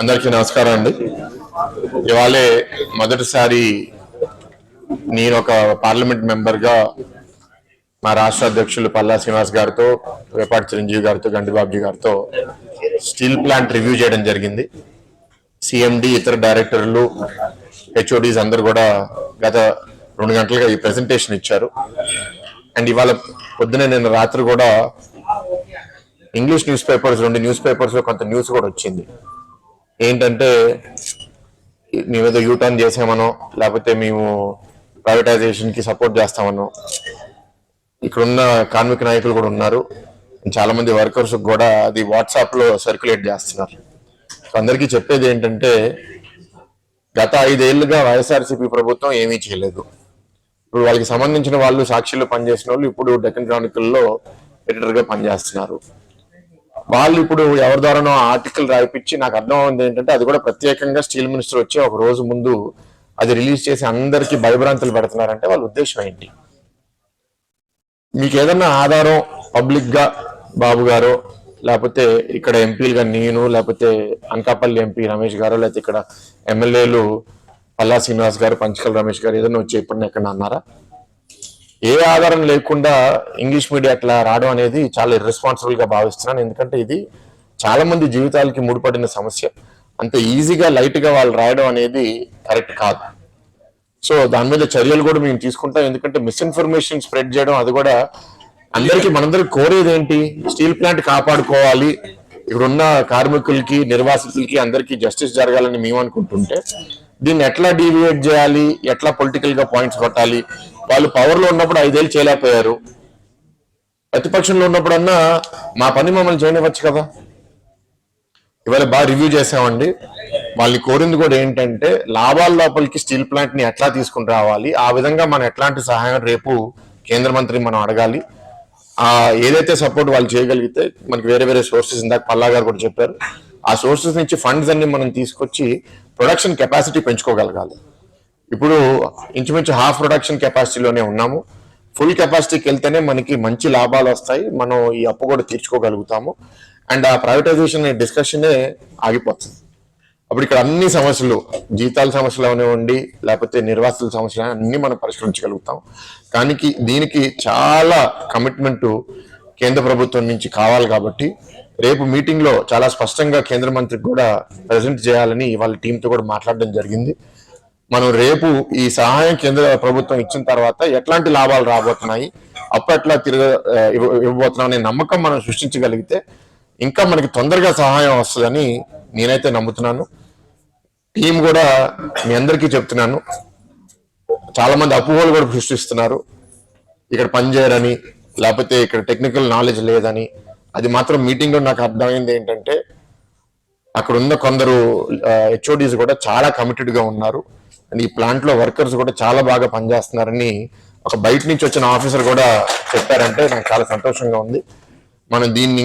అందరికీ నమస్కారం అండి. ఇవాళే మొదటిసారి నేను ఒక పార్లమెంట్ మెంబర్గా మా రాష్ట్ర అధ్యక్షులు పల్లా శ్రీనివాస్ గారితో వేపాటి చిరంజీవి గారితో గండిబాబుజీ గారితో స్టీల్ ప్లాంట్ రివ్యూ చేయడం జరిగింది. సిఎండి ఇతర డైరెక్టర్లు హెచ్ఓడీస్ అందరు కూడా గత రెండు గంటలుగా ఈ ప్రెజెంటేషన్ ఇచ్చారు. అండ్ ఇవాళ పొద్దున నేను రాత్రి కూడా ఇంగ్లీష్ న్యూస్ పేపర్స్ రెండు న్యూస్ పేపర్స్లో కొంత న్యూస్ కూడా వచ్చింది. ఏంటంటే మేమేదో యూటర్న్ చేసామనో లేకపోతే మేము ప్రైవేటైజేషన్కి సపోర్ట్ చేస్తామనో ఇక్కడున్న కార్మిక నాయకులు కూడా ఉన్నారు. చాలా మంది వర్కర్స్ కూడా అది వాట్సాప్లో సర్క్యులేట్ చేస్తున్నారు. అందరికీ చెప్పేది ఏంటంటే గత ఐదేళ్ళుగా వైఎస్ఆర్సీపీ ప్రభుత్వం ఏమీ చేయలేదు. ఇప్పుడు వాళ్ళకి సంబంధించిన వాళ్ళు సాక్షిలో పనిచేసిన వాళ్ళు ఇప్పుడు డెక్కన్ క్రానికల్లో ఎడిటర్గా పనిచేస్తున్నారు. వాళ్ళు ఇప్పుడు ఎవరి ద్వారానో ఆర్టికల్ రాయిపించి నాకు అర్థం అవుతుంది ఏంటంటే అది కూడా ప్రత్యేకంగా స్టీల్ మినిస్టర్ వచ్చి ఒక రోజు ముందు అది రిలీజ్ చేసి అందరికీ భయభ్రాంతులు పెడుతున్నారంటే వాళ్ళ ఉద్దేశం ఏంటి? మీకు ఏదన్నా ఆధారం పబ్లిక్గా బాబు గారు లేకపోతే ఇక్కడ ఎంపీలుగా నేను లేకపోతే అనకాపల్లి ఎంపీ రమేష్ గారు లేకపోతే ఇక్కడ ఎమ్మెల్యేలు పల్లా శ్రీనివాస్ గారు పంచకల్ రమేష్ గారు ఏదైనా వచ్చి ఎప్పుడన్నా ఎక్కడ అన్నారా? ఏ ఆధారం లేకుండా ఇంగ్లీష్ మీడియా అట్లా రావడం అనేది చాలా ఇర్రెస్పాన్సిబుల్గా భావిస్తున్నాను. ఎందుకంటే ఇది చాలా మంది జీవితాలకి ముడిపడిన సమస్య. అంత ఈజీగా లైట్గా వాళ్ళు రాయడం అనేది కరెక్ట్ కాదు. సో దాని మీద చర్యలు కూడా మేము తీసుకుంటాం. ఎందుకంటే మిస్ఇన్ఫర్మేషన్ స్ప్రెడ్ చేయడం అది కూడా అందరికీ మనందరికి కోరేది ఏంటి? స్టీల్ ప్లాంట్ కాపాడుకోవాలి. ఇక్కడున్న కార్మికులకి నిర్వాసితులకి అందరికీ జస్టిస్ జరగాలని మేము అనుకుంటుంటే దీన్ని ఎట్లా డీవియేట్ చేయాలి? ఎట్లా పొలిటికల్గా పాయింట్స్ కొట్టాలి? వాళ్ళు పవర్లో ఉన్నప్పుడు ఐదేళ్ళు చేయలేకపోయారు. ప్రతిపక్షంలో ఉన్నప్పుడన్నా మా పని మమ్మల్ని చేయనివ్వచ్చు కదా? ఇవాళ బాగా రివ్యూ చేసామండి వాళ్ళని కోరింది కూడా ఏంటంటే లాభాల లోపలికి స్టీల్ ప్లాంట్ని ఎట్లా తీసుకుని రావాలి? ఆ విధంగా మనం ఎట్లాంటి సహాయం రేపు కేంద్ర మంత్రి మనం అడగాలి. ఆ ఏదైతే సపోర్ట్ వాళ్ళు చేయగలిగితే మనకి వేరే వేరే సోర్సెస్ ఇందాక పల్లా గారు కూడా చెప్పారు. ఆ సోర్సెస్ నుంచి ఫండ్స్ అన్ని మనం తీసుకొచ్చి ప్రొడక్షన్ కెపాసిటీ పెంచుకోగలగాలి. ఇప్పుడు ఇంచుమించు హాఫ్ ప్రొడక్షన్ కెపాసిటీలోనే ఉన్నాము. ఫుల్ కెపాసిటీకి వెళ్తేనే మనకి మంచి లాభాలు వస్తాయి. మనం ఈ అప్పు కూడా తీర్చుకోగలుగుతాము. అండ్ ఆ ప్రైవేటైజేషన్ డిస్కషనే ఆగిపోతుంది. అప్పుడు ఇక్కడ అన్ని సమస్యలు జీతాల సమస్యలు అవనివ్వండి లేకపోతే నిర్వాసితుల సమస్యలు అన్ని మనం పరిష్కరించగలుగుతాం. కానీ దీనికి చాలా కమిట్మెంట్ కేంద్ర ప్రభుత్వం నుంచి కావాలి కాబట్టి రేపు మీటింగ్లో చాలా స్పష్టంగా కేంద్ర మంత్రికి కూడా ప్రజెంట్ చేయాలని వాళ్ళ టీంతో కూడా మాట్లాడడం జరిగింది. మనం రేపు ఈ సహాయం కేంద్ర ప్రభుత్వం ఇచ్చిన తర్వాత ఎట్లాంటి లాభాలు రాబోతున్నాయి అప్పట్లా తిరగ ఇవ్వబోతున్నాం అనే నమ్మకం మనం సృష్టించగలిగితే ఇంకా మనకి తొందరగా సహాయం వస్తుందని నేనైతే నమ్ముతున్నాను. టీం కూడా మీ అందరికీ చెప్తున్నాను. చాలా మంది అపోహలు కూడా సృష్టిస్తున్నారు. ఇక్కడ పనిచేయరని లేకపోతే ఇక్కడ టెక్నికల్ నాలెడ్జ్ లేదని. అది మాత్రం మీటింగ్లో నాకు అర్థమైంది ఏంటంటే అక్కడ ఉన్న కొందరు హెచ్ఓడీస్ కూడా చాలా కమిటెడ్గా ఉన్నారు. అండ్ ఈ ప్లాంట్లో వర్కర్స్ కూడా చాలా బాగా పనిచేస్తున్నారని ఒక బయట నుంచి వచ్చిన ఆఫీసర్ కూడా చెప్పారంటే నాకు చాలా సంతోషంగా ఉంది. మనం దీన్ని